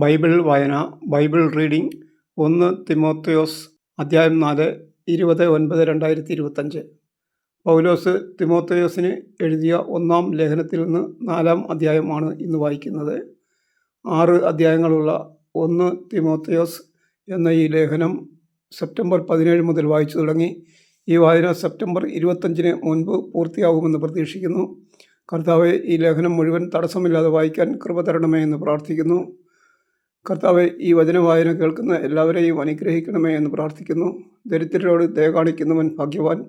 Bible വായന Bible reading ഒന്ന് തിമോത്തയോസ് അധ്യായം നാല് ഇരുപത് ഒൻപത് രണ്ടായിരത്തി ഇരുപത്തഞ്ച് പൗലോസ് തിമോത്തയോസിന് എഴുതിയ ഒന്നാം ലേഖനത്തിൽ നിന്ന് നാലാം അധ്യായമാണ് ഇന്ന് വായിക്കുന്നത്. ആറ് അധ്യായങ്ങളുള്ള ഒന്ന് തിമോത്തയോസ് എന്ന ഈ ലേഖനം സെപ്റ്റംബർ പതിനേഴ് മുതൽ വായിച്ചു തുടങ്ങി. ഈ വായന സെപ്റ്റംബർ ഇരുപത്തഞ്ചിന് മുൻപ് പൂർത്തിയാകുമെന്ന് പ്രതീക്ഷിക്കുന്നു. കർത്താവെ ഈ ലേഖനം മുഴുവൻ തടസ്സമില്ലാതെ വായിക്കാൻ കൃപ തരണമേ എന്ന് പ്രാർത്ഥിക്കുന്നു. കർത്താവെ ഈ വചന വായന കേൾക്കുന്ന എല്ലാവരെയും അനുഗ്രഹിക്കണമേ എന്ന് പ്രാർത്ഥിക്കുന്നു. ദരിദ്രരോട് ദയ കാണിക്കുന്നവൻ ഭാഗ്യവാൻ.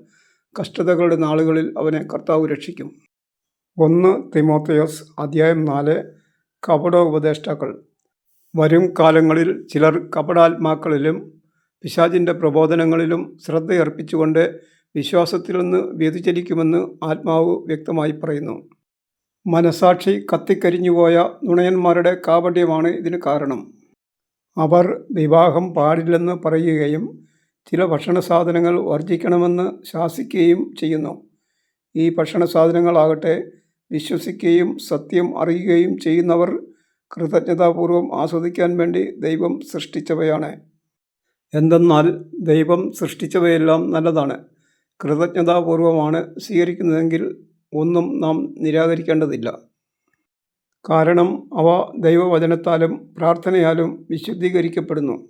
കഷ്ടതകളുടെ നാളുകളിൽ അവനെ കർത്താവ് രക്ഷിക്കും. ഒന്ന് തിമോത്തയോസ് അധ്യായം നാല്. കപട ഉപദേഷ്ടാക്കൾ. വരും കാലങ്ങളിൽ ചിലർ കപടാത്മാക്കളിലും പിശാചിന്റെ പ്രബോധനങ്ങളിലും ശ്രദ്ധയർപ്പിച്ചുകൊണ്ട് വിശ്വാസത്തിൽ നിന്ന് വ്യതിചലിക്കുമെന്ന് ആത്മാവ് വ്യക്തമായി പറയുന്നു. മനസാക്ഷി കത്തിക്കരിഞ്ഞുപോയ നുണയന്മാരുടെ കാപട്യമാണ് ഇതിന് കാരണം. അവർ വിവാഹം പാടില്ലെന്ന് പറയുകയും ചില ഭക്ഷണ സാധനങ്ങൾ വർജിക്കണമെന്ന് ശാസിക്കുകയും ചെയ്യുന്നു. ഈ ഭക്ഷണ സാധനങ്ങളാകട്ടെ വിശ്വസിക്കുകയും സത്യം അറിയുകയും ചെയ്യുന്നവർ കൃതജ്ഞതാപൂർവം ആസ്വദിക്കാൻ വേണ്ടി ദൈവം സൃഷ്ടിച്ചവയാണ്. എന്തെന്നാൽ ദൈവം സൃഷ്ടിച്ചവയെല്ലാം നല്ലതാണ്. കൃതജ്ഞതാപൂർവമാണ് സ്വീകരിക്കുന്നതെങ്കിൽ ഒന്നും നാം നിരാകരിക്കേണ്ടതില്ല. കാരണം അവ ദൈവവചനത്താലും പ്രാർത്ഥനയാലും വിശുദ്ധീകരിക്കപ്പെടുന്നു.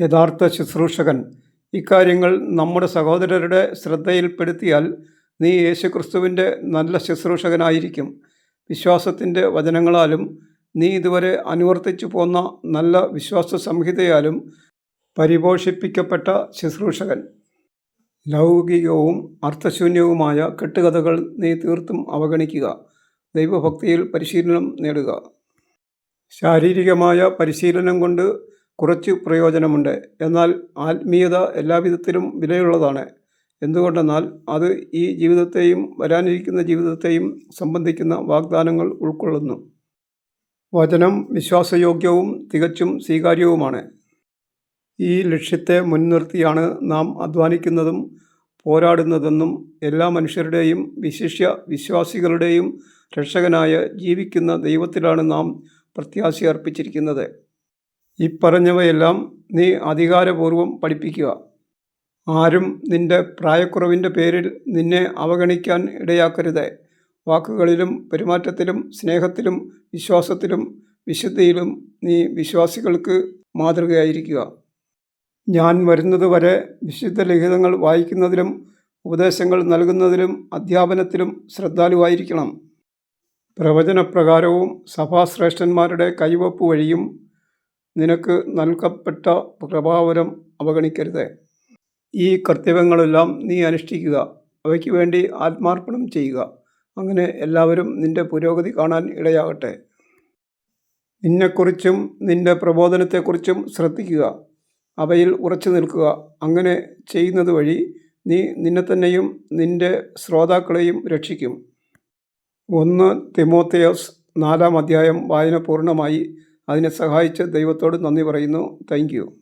യഥാർത്ഥ ശുശ്രൂഷകൻ ഇക്കാര്യങ്ങൾ നമ്മുടെ സഹോദരരുടെ ശ്രദ്ധയിൽപ്പെടുത്തിയാൽ നീ യേശുക്രിസ്തുവിന്റെ നല്ല ശുശ്രൂഷകനായിരിക്കും. വിശ്വാസത്തിന്റെ വചനങ്ങളാലും നീ ഇതുവരെ അനുവർത്തിച്ചു പോന്ന നല്ല വിശ്വാസ സംഹിതയാലും പരിപോഷിപ്പിക്കപ്പെട്ട ശുശ്രൂഷകൻ. ലൗകികവും അർത്ഥശൂന്യവുമായ കെട്ടുകഥകൾ നീ തീർത്തും അവഗണിക്കുക. ദൈവഭക്തിയിൽ പരിശീലനം നേടുക. ശാരീരികമായ പരിശീലനം കൊണ്ട് കുറച്ച് പ്രയോജനമുണ്ട്. എന്നാൽ ആത്മീയത എല്ലാവിധത്തിലും വിലയുള്ളതാണ്. എന്തുകൊണ്ടെന്നാൽ അത് ഈ ജീവിതത്തെയും വരാനിരിക്കുന്ന ജീവിതത്തെയും സംബന്ധിക്കുന്ന വാഗ്ദാനങ്ങൾ ഉൾക്കൊള്ളുന്നു. വചനം വിശ്വാസയോഗ്യവും തികച്ചും സ്വീകാര്യവുമാണ്. ഈ ലക്ഷ്യത്തെ മുൻനിർത്തിയാണ് നാം അധ്വാനിക്കുന്നതും പോരാടുന്നതെന്നും എല്ലാ മനുഷ്യരുടെയും വിശിഷ്യ വിശ്വാസികളുടെയും രക്ഷകനായ ജീവിക്കുന്ന ദൈവത്തിലാണ് നാം പ്രത്യാശ അർപ്പിച്ചിരിക്കുന്നത്. ഇപ്പറഞ്ഞവയെല്ലാം നീ അധികാരപൂർവം പഠിപ്പിക്കുക. ആരും നിന്റെ പ്രായക്കുറവിന്റെ പേരിൽ നിന്നെ അവഗണിക്കാൻ ഇടയാക്കരുത്. വാക്കുകളിലും പെരുമാറ്റത്തിലും സ്നേഹത്തിലും വിശ്വാസത്തിലും വിശുദ്ധിയിലും നീ വിശ്വാസികൾക്ക് മാതൃകയായിരിക്കുക. ഞാൻ വരുന്നതുവരെ വിശുദ്ധ ലിഖിതങ്ങൾ വായിക്കുന്നതിലും ഉപദേശങ്ങൾ നൽകുന്നതിലും അധ്യാപനത്തിലും ശ്രദ്ധാലുവായിരിക്കണം. പ്രവചനപ്രകാരവും സഭാശ്രേഷ്ഠന്മാരുടെ കൈവപ്പ് വഴിയും നിനക്ക് നൽകപ്പെട്ട പ്രഭാവനം അവഗണിക്കരുത്. ഈ കർത്തവ്യങ്ങളെല്ലാം നീ അനുഷ്ഠിക്കുക. അവയ്ക്ക് വേണ്ടി ആത്മാർപ്പണം ചെയ്യുക. അങ്ങനെ എല്ലാവരും നിന്റെ പുരോഗതി കാണാൻ ഇടയാകട്ടെ. നിന്നെക്കുറിച്ചും നിന്റെ പ്രബോധനത്തെക്കുറിച്ചും ശ്രദ്ധിക്കുക. അവയിൽ ഉറച്ചു നിൽക്കുക. അങ്ങനെ ചെയ്യുന്നത് വഴി നീ നിന്നെ തന്നെയും നിന്റെ ശ്രോതാക്കളെയും രക്ഷിക്കും. ഒന്ന് തിമോത്തയോസ് നാലാം അധ്യായം വായന പൂർണമായി. അതിനെ സഹായിച്ച ദൈവത്തോട് നന്ദി പറയുന്നു. താങ്ക്